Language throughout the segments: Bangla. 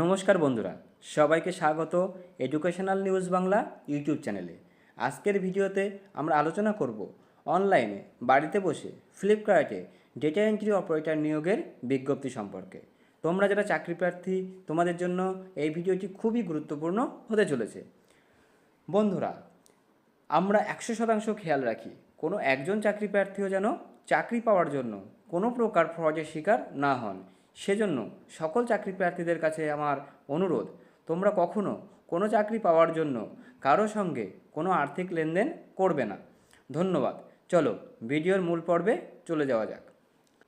নমস্কার বন্ধুরা সবাইকে স্বাগত এডুকেশনাল নিউজ বাংলা ইউটিউব চ্যানেলে আজকের ভিডিওতে আমরা আলোচনা করব অনলাইনে বাড়িতে বসে ফ্লিপকার্টে ডেটা এন্ট্রি অপারেটর নিয়োগের বিজ্ঞপ্তি সম্পর্কে তোমরা যারা চাকরি প্রার্থী তোমাদের জন্য এই ভিডিওটি খুবই গুরুত্বপূর্ণ হতে চলেছে বন্ধুরা আমরা একশো শতাংশ খেয়াল রাখি কোনো একজন চাকরি প্রার্থীও যেন চাকরি পাওয়ার জন্য কোনো প্রকার ফ্রডের শিকার না হন সেজন্য সকল চাকরি প্রার্থীদের কাছে আমার অনুরোধ তোমরা কখনো কোনো চাকরি পাওয়ার জন্য কারো সঙ্গে কোনো আর্থিক লেনদেন করবে না ধন্যবাদ চলো ভিডিওর মূল পর্বে চলে যাওয়া যাক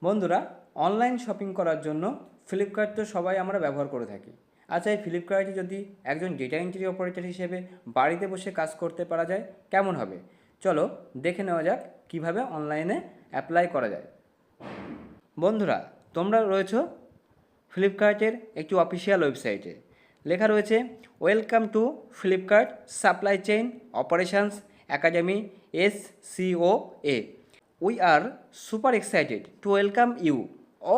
বন্ধুরা অনলাইন শপিং করার জন্য ফ্লিপকার্ট তো সবাই আমরা ব্যবহার করে থাকি আচ্ছা এই ফ্লিপকার্টে যদি একজন ডেটা এন্ট্রি অপারেটর হিসেবে বাড়িতে বসে কাজ করতে পারা যায় কেমন হবে চলো দেখে নেওয়া যাক কিভাবে অনলাইনে অ্যাপ্লাই করা যায় বন্ধুরা তোমরা রয়েছো ফ্লিপকার্টের একটি অফিসিয়াল ওয়েবসাইটে লেখা রয়েছে welcome to Flipkart supply chain operations academy S C O A we are super excited to welcome you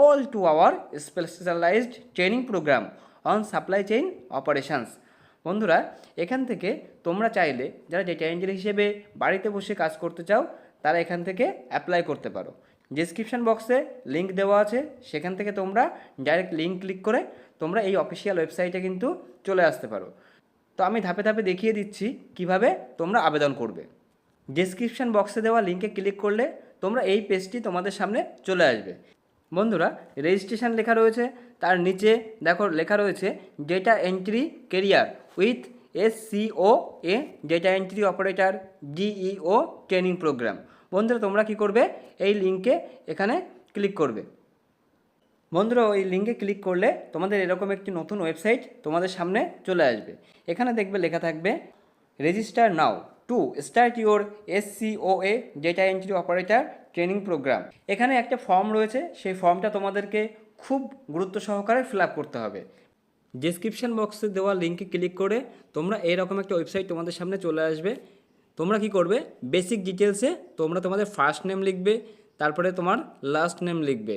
all to our specialised training programme on supply chain operations বন্ধুরা এখান থেকে তোমরা চাইলে যারা ডেটা এঞ্জিনিয়ার হিসেবে বাড়িতে বসে কাজ করতে চাও তারা এখান থেকে অ্যাপ্লাই করতে পারো ডিসক্রিপশান বক্সে লিঙ্ক দেওয়া আছে সেখান থেকে তোমরা ডাইরেক্ট লিঙ্ক ক্লিক করে তোমরা এই অফিসিয়াল ওয়েবসাইটে কিন্তু চলে আসতে পারো তো আমি ধাপে ধাপে দেখিয়ে দিচ্ছি কিভাবে তোমরা আবেদন করবে ডিসক্রিপশান বক্সে দেওয়া লিঙ্কে ক্লিক করলে তোমরা এই পেজটি তোমাদের সামনে চলে আসবে বন্ধুরা রেজিস্ট্রেশন লেখা রয়েছে তার নিচে দেখো লেখা রয়েছে data entry career with S C O A data entry operator DEO training programme বন্ধুরা তোমরা কি করবে এই লিঙ্কে এখানে ক্লিক করবে বন্ধুরা ওই লিঙ্কে ক্লিক করলে তোমাদের এরকম একটি নতুন ওয়েবসাইট তোমাদের সামনে চলে আসবে এখানে দেখবে লেখা থাকবে register now to start your A data entry operator training programme এখানে একটা ফর্ম রয়েছে সেই ফর্মটা তোমাদেরকে খুব গুরুত্ব সহকারে ফিল করতে হবে ডিসক্রিপশান বক্সে দেওয়া লিঙ্কে ক্লিক করে তোমরা এরকম একটা ওয়েবসাইট তোমাদের সামনে চলে আসবে তোমরা কি করবে বেসিক ডিটেলসে তোমরা তোমাদের ফার্স্ট নেম লিখবে তারপরে তোমার লাস্ট নেম লিখবে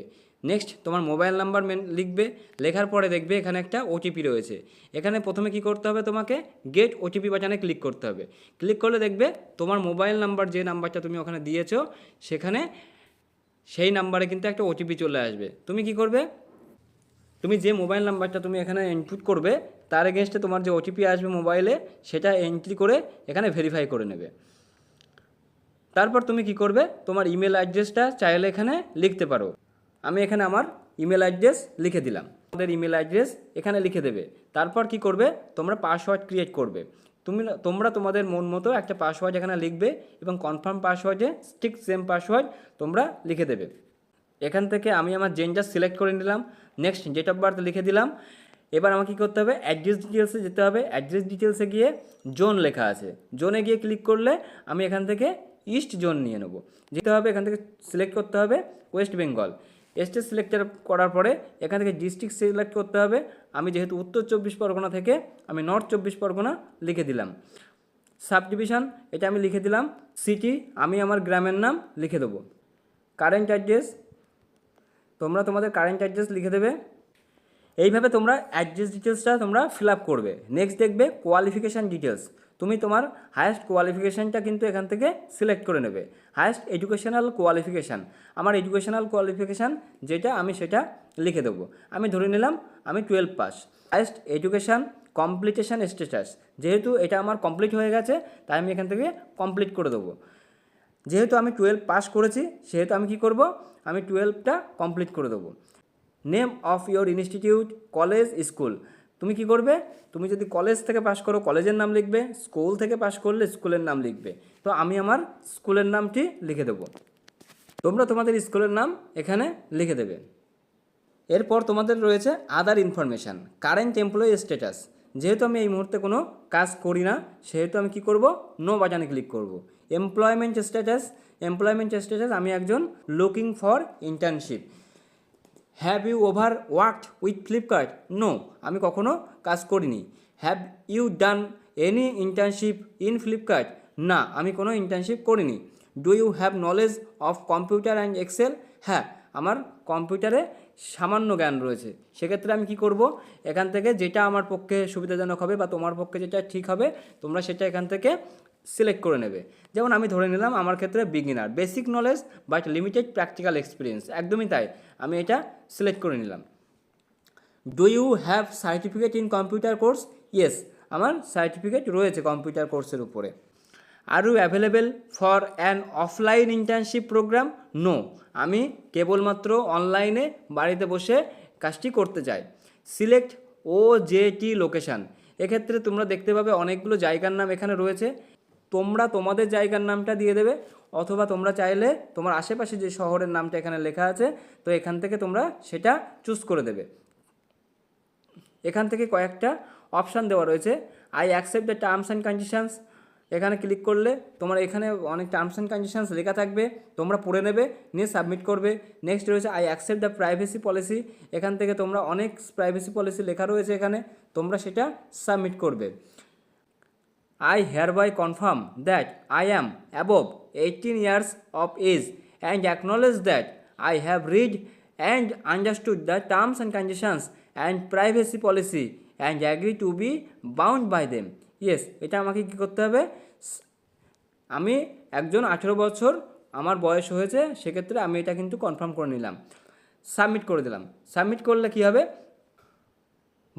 নেক্সট তোমার মোবাইল নাম্বার লিখবে লেখার পরে দেখবে এখানে একটা ওটিপি রয়েছে এখানে প্রথমে কি করতে হবে তোমাকে গেট ওটিপি বাটানে ক্লিক করতে হবে ক্লিক করলে দেখবে তোমার মোবাইল নাম্বার যে নাম্বারটা তুমি ওখানে দিয়েছ সেখানে সেই নাম্বারে কিন্তু একটা ওটিপি চলে আসবে তুমি কি করবে তুমি যে মোবাইল নাম্বারটা তুমি এখানে ইনপুট করবে তার এগেনস্টে তোমার যে ওটিপি আসবে মোবাইলে সেটা এন্ট্রি করে এখানে ভেরিফাই করে নেবে তারপর তুমি কি করবে তোমার ইমেল অ্যাড্রেসটা চাইলে এখানে লিখতে পারো আমি এখানে আমার ইমেল অ্যাড্রেস লিখে দিলাম তোমাদের ইমেল অ্যাড্রেস এখানে লিখে দেবে তারপর কি করবে তোমরা পাসওয়ার্ড ক্রিয়েট করবে তুমি তোমরা তোমাদের মন মতো একটা পাসওয়ার্ড এখানে লিখবে এবং কনফার্ম পাসওয়ার্ডে ঠিক সেম পাসওয়ার্ড তোমরা লিখে দেবে এখান থেকে আমি আমার জেন্ডার সিলেক্ট করে নিলাম নেক্সট ডেট অফ বার্থ লিখে দিলাম এবার আমাকে কী করতে হবে অ্যাড্রেস ডিটেলসে যেতে হবে অ্যাড্রেস ডিটেলসে গিয়ে জোন লেখা আছে জোনে গিয়ে ক্লিক করলে আমি এখান থেকে ইস্ট জোন নিয়ে নেব যেতে হবে এখান থেকে সিলেক্ট করতে হবে ওয়েস্ট বেঙ্গল এস্টে সিলেক্ট করার পরে এখান থেকে ডিস্ট্রিক্ট সিলেক্ট করতে হবে আমি যেহেতু উত্তর চব্বিশ পরগনা থেকে আমি নর্থ চব্বিশ পরগনা লিখে দিলাম সাব ডিভিশন এটা আমি লিখে দিলাম সিটি আমি আমার গ্রামের নাম লিখে দেবো কারেন্ট অ্যাড্রেস তোমরা তোমাদের কারেন্ট অ্যাড্রেস লিখে দেবে এইভাবে তোমরা অ্যাড্রেস ডিটেলসটা তোমরা ফিল আপ করবে নেক্সট দেখবে কোয়ালিফিকেশান ডিটেলস তুমি তোমার হায়েস্ট কোয়ালিফিকেশানটা কিন্তু এখান থেকে সিলেক্ট করে নেবে হায়েস্ট এডুকেশনাল কোয়ালিফিকেশান আমার এডুকেশনাল কোয়ালিফিকেশান যেটা আমি সেটা লিখে দেবো আমি ধরে নিলাম আমি twelve pass highest education completion status যেহেতু এটা আমার কমপ্লিট হয়ে গেছে তাই আমি এখান থেকে কমপ্লিট করে দেবো যেহেতু আমি টুয়েলভ পাস করেছি সেহেতু আমি কি করব আমি টুয়েলভটা কমপ্লিট করে দেবো name of your institute college school তুমি কি করবে তুমি যদি কলেজ থেকে পাশ করো কলেজের নাম লিখবে স্কুল থেকে পাশ করলে স্কুলের নাম লিখবে তো আমি আমার স্কুলের নামটি লিখে দেবো তোমরা তোমাদের স্কুলের নাম এখানে লিখে দেবে এরপর তোমাদের রয়েছে other information current employee status যেহেতু আমি এই মুহূর্তে কোনো কাজ করি না সেহেতু আমি কি করব নো বাজানে ক্লিক করব। এমপ্লয়মেন্ট স্ট্যাটাস এমপ্লয়মেন্ট স্ট্যাটাস আমি একজন looking for internship have you ever worked with Flipkart no আমি কখনো কাজ করিনি have you done any internship in Flipkart না আমি কোনো ইন্টার্নশিপ করিনি do you have knowledge of computer and Excel হ্যাঁ আমার কম্পিউটারে সামান্য জ্ঞান রয়েছে সেক্ষেত্রে আমি কি করব এখান থেকে যেটা আমার পক্ষে সুবিধাজনক হবে বা তোমার পক্ষে যেটা ঠিক হবে তোমরা সেটা এখান থেকে সিলেক্ট করে নেবে যেমন আমি ধরে নিলাম আমার ক্ষেত্রে beginner basic knowledge but limited practical experience একদমই তাই আমি এটা সিলেক্ট করে নিলাম do you have certificate in computer course yes আমার সার্টিফিকেট রয়েছে কম্পিউটার কোর্সের উপরে are you available for an offline internship programme no আমি কেবলমাত্র অনলাইনে বাড়িতে বসে কাজটি করতে চাই select O J T location এক্ষেত্রে তোমরা দেখতে পাবে অনেকগুলো জায়গার নাম এখানে রয়েছে তোমরা তোমাদের জায়গার নামটা দিয়ে দেবে অথবা তোমরা চাইলে তোমার আশেপাশে যে শহরের নামটা এখানে লেখা আছে তো এখান থেকে তোমরা সেটা চুজ করে দেবে এখান থেকে কয়েকটা অপশান দেওয়া রয়েছে I accept the terms and conditions এখানে ক্লিক করলে তোমার এখানে অনেক টার্মস অ্যান্ড কন্ডিশনস লেখা থাকবে তোমরা পড়ে নেবে নিয়ে সাবমিট করবে নেক্সট রয়েছে I accept the privacy policy এখান থেকে তোমরা অনেক প্রাইভেসি পলিসি লেখা রয়েছে এখানে তোমরা সেটা সাবমিট করবে I hereby confirm that I am above 18 years of age and acknowledge that I have read and understood the terms and conditions and privacy policy and agree to be bound by them. Yes, এটা আমাকে কি করতে হবে আমি একজন আঠেরো বছর আমার বয়স হয়েছে সেক্ষেত্রে আমি এটা কিন্তু কনফার্ম করে নিলাম সাবমিট করে দিলাম সাবমিট করলে কি হবে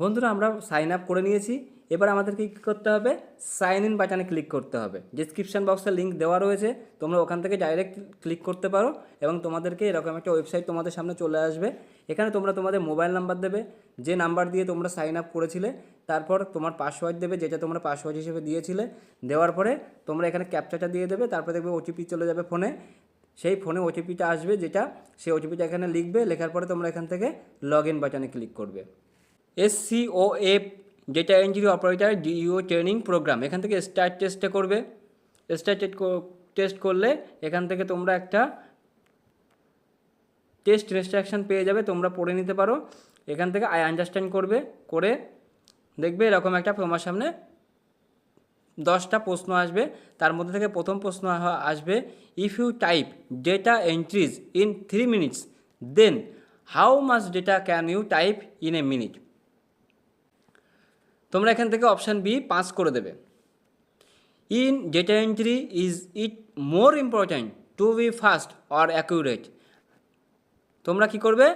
বন্ধুরা আমরা সাইন আপ করে নিয়েছি এবার আমাদেরকে কী করতে হবে সাইন ইন বাটনে ক্লিক করতে হবে ডিসক্রিপশান বক্সে লিঙ্ক দেওয়া রয়েছে তোমরা ওখান থেকে ডাইরেক্ট ক্লিক করতে পারো এবং তোমাদেরকে এরকম একটা ওয়েবসাইট তোমাদের সামনে চলে আসবে এখানে তোমরা তোমাদের মোবাইল নাম্বার দেবে যে নাম্বার দিয়ে তোমরা সাইন আপ করেছিলে তারপর তোমার পাসওয়ার্ড দেবে যেটা তোমরা পাসওয়ার্ড হিসেবে দিয়েছিলে দেওয়ার পরে তোমরা এখানে ক্যাপচাটা দিয়ে দেবে তারপরে দেখবে ওটিপি চলে যাবে ফোনে সেই ফোনে ওটিপিটা আসবে যেটা সেই ওটিপিটা এখানে লিখবে লেখার পরে তোমরা এখান থেকে লগ ইন বাটনে ক্লিক করবে S C O F data entry operator DEO training programme এখান থেকে স্টার টেস্টে করবে স্টার টেস্ট করলে এখান থেকে তোমরা একটা টেস্ট ইনস্ট্রাকশান পেয়ে যাবে তোমরা পড়ে নিতে পারো এখান থেকে আই আন্ডারস্ট্যান্ড করবে করে দেখবে এরকম একটা তোমার সামনে দশটা প্রশ্ন আসবে তার মধ্যে থেকে প্রথম প্রশ্ন আসবে if you type data entries in three minutes then how much data can you type in a minute তোমরা এখান থেকে অপশান বি পাস করে দেবে in data entry is it more important to be fast or accurate তোমরা কি করবে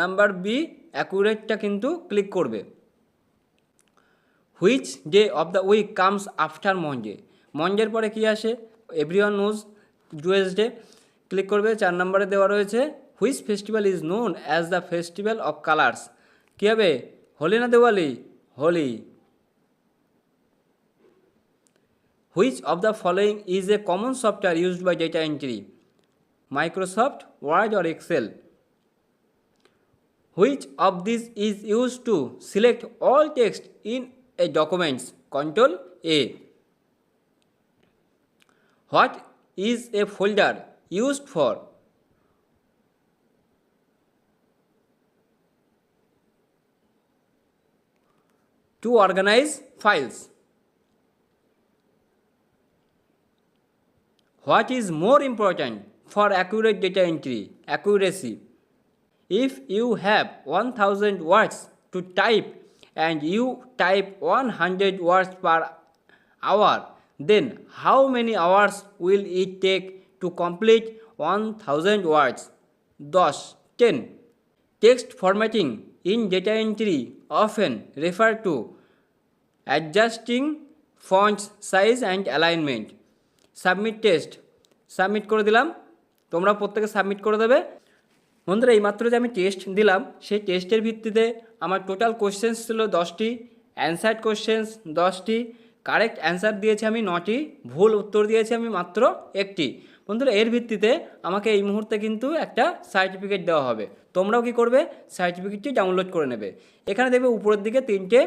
নাম্বার বি অ্যাকুরেটটা কিন্তু ক্লিক করবে which day of the week comes after Monday মঞ্জের পরে কি আসে এভরিওয়ান নোজ ডে ক্লিক করবে চার নম্বরে দেওয়া রয়েছে which festival is known as the festival of colours কী হবে হোলি না Diwali Holi Which of the following is a common software used by data entry? Microsoft Word or Excel? Which of these is used to select all text in a document? Ctrl A. What is a folder used for? To organize files. What is more important for accurate data entry? Accuracy. If you have 1000 words to type and you type 100 words per hour, then how many hours will it take to complete 1000 words? Thus, 10. Text formatting in data entry often refer to adjusting font size and alignment. Submit test submit করে দিলাম তোমরা প্রত্যেকে সাবমিট করে দেবে বন্ধুরা এইমাত্র যে আমি টেস্ট দিলাম সেই টেস্টের ভিত্তিতে আমার টোটাল কোশ্চেন্স ছিল দশটি অ্যান্সার কোশ্চেন্স দশটি কারেক্ট অ্যান্সার দিয়েছি আমি নটি ভুল উত্তর দিয়েছি আমি মাত্র একটি বন্ধুরা এর ভিত্তিতে আমাকে এই মুহূর্তে কিন্তু একটা সার্টিফিকেট দেওয়া হবে তোমরাও কি করবে সার্টিফিকেটটি ডাউনলোড করে নেবে এখানে দেখবে উপরের দিকে তিনটে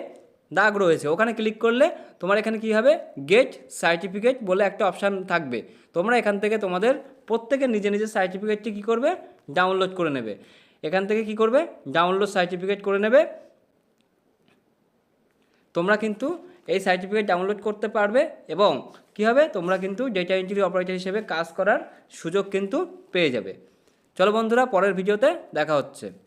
দাগ রয়েছে ওখানে ক্লিক করলে তোমার এখানে কি হবে গেট সার্টিফিকেট বলে একটা অপশান থাকবে তোমরা এখান থেকে তোমাদের প্রত্যেকে নিজে নিজের সার্টিফিকেটটি কী করবে ডাউনলোড করে নেবে এখান থেকে কি করবে ডাউনলোড সার্টিফিকেট করে নেবে তোমরা কিন্তু এই সার্টিফিকেট ডাউনলোড করতে পারবে এবং কি হবে তোমরা কিন্তু ডেটা এন্ট্রি অপারেটর হিসেবে কাজ করার সুযোগ কিন্তু পেয়ে যাবে চলো বন্ধুরা পরের ভিডিওতে দেখা হচ্ছে